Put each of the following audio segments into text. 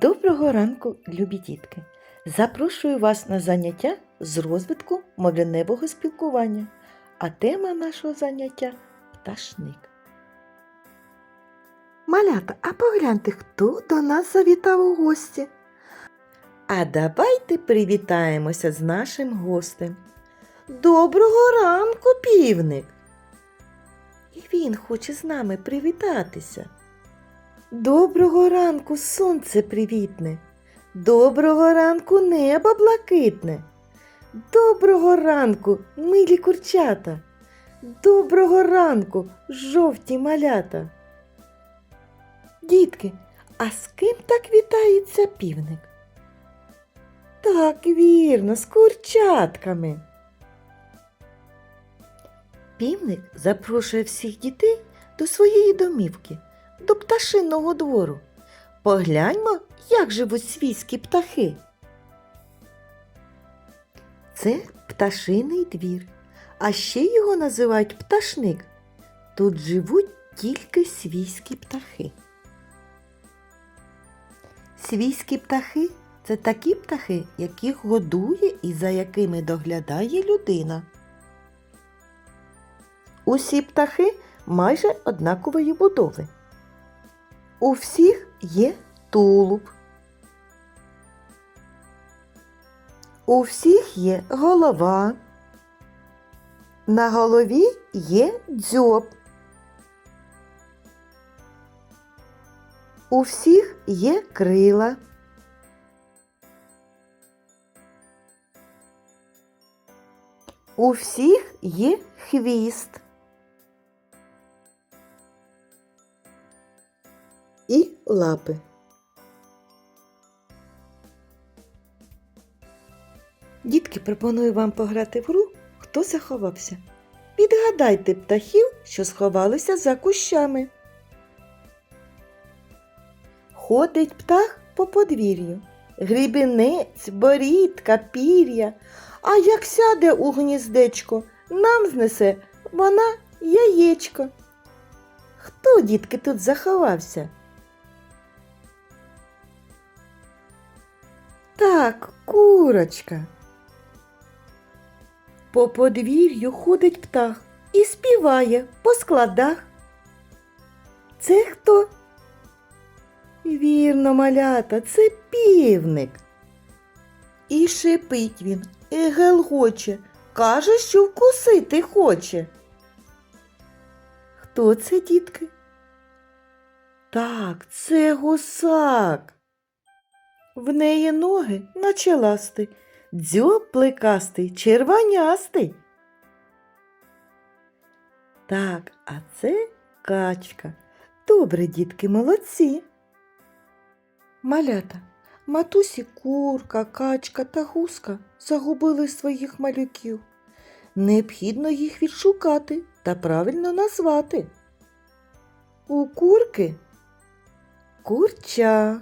Доброго ранку, любі дітки! Запрошую вас на заняття з розвитку мовляневого спілкування, а тема нашого заняття пташник. Малята, а погляньте, хто до нас завітав у гості. А давайте привітаємося з нашим гостем. Доброго ранку, півник! І він хоче з нами привітатися. Доброго ранку, сонце привітне. Доброго ранку, небо блакитне. Доброго ранку, милі курчата. Доброго ранку, жовті малята. Дітки, а з ким так вітається півник? Так, вірно, з курчатками. Півник запрошує всіх дітей до своєї домівки до пташиного двору. Погляньмо, як живуть свійські птахи. Це пташиний двір, а ще його називають пташник. Тут живуть тільки свійські птахи. Свійські птахи це такі птахи, яких годує і за якими доглядає людина. Усі птахи майже однакової будови. У всіх є тулуб. У всіх є голова. На голові є дзьоб. У всіх є крила. У всіх є хвіст. Лапи. Дітки, пропоную вам пограти в гру, хто заховався. Підгадайте птахів, що сховалися за кущами. Ходить птах по подвір'ю, грібінець, борідка, пір'я, а як сяде у гніздечко, нам знесе вона яєчко. Хто, дітки, тут заховався? Так, курочка. По подвір'ю ходить птах і співає по складах. Це хто? Вірно, малята, це півник. І шипить він, і гелгоче, каже, що вкусити хоче. Хто це, дітки? Так, це гусак. В неї ноги наче ласти, дзьоб плекастий, червонястий. Так, а це качка. Добре, дітки, молодці. Малята, матусі курка, качка та гуска загубили своїх малюків. Необхідно їх відшукати та правильно назвати. У курки курча.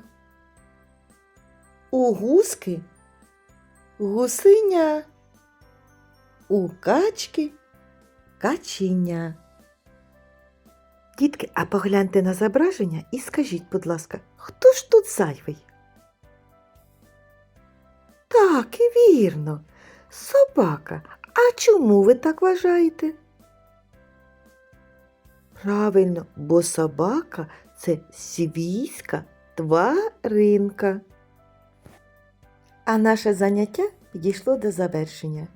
У гуски гусиня, у качки каченя. Дітки, а погляньте на зображення і скажіть, будь ласка, хто ж тут зайвий? Так, і вірно, собака. А чому ви так вважаєте? Правильно, бо собака це свійська тваринка. А наше заняття підійшло до завершення.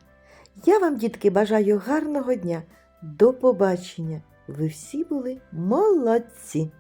Я вам, дітки, бажаю гарного дня. До побачення. Ви всі були молодці!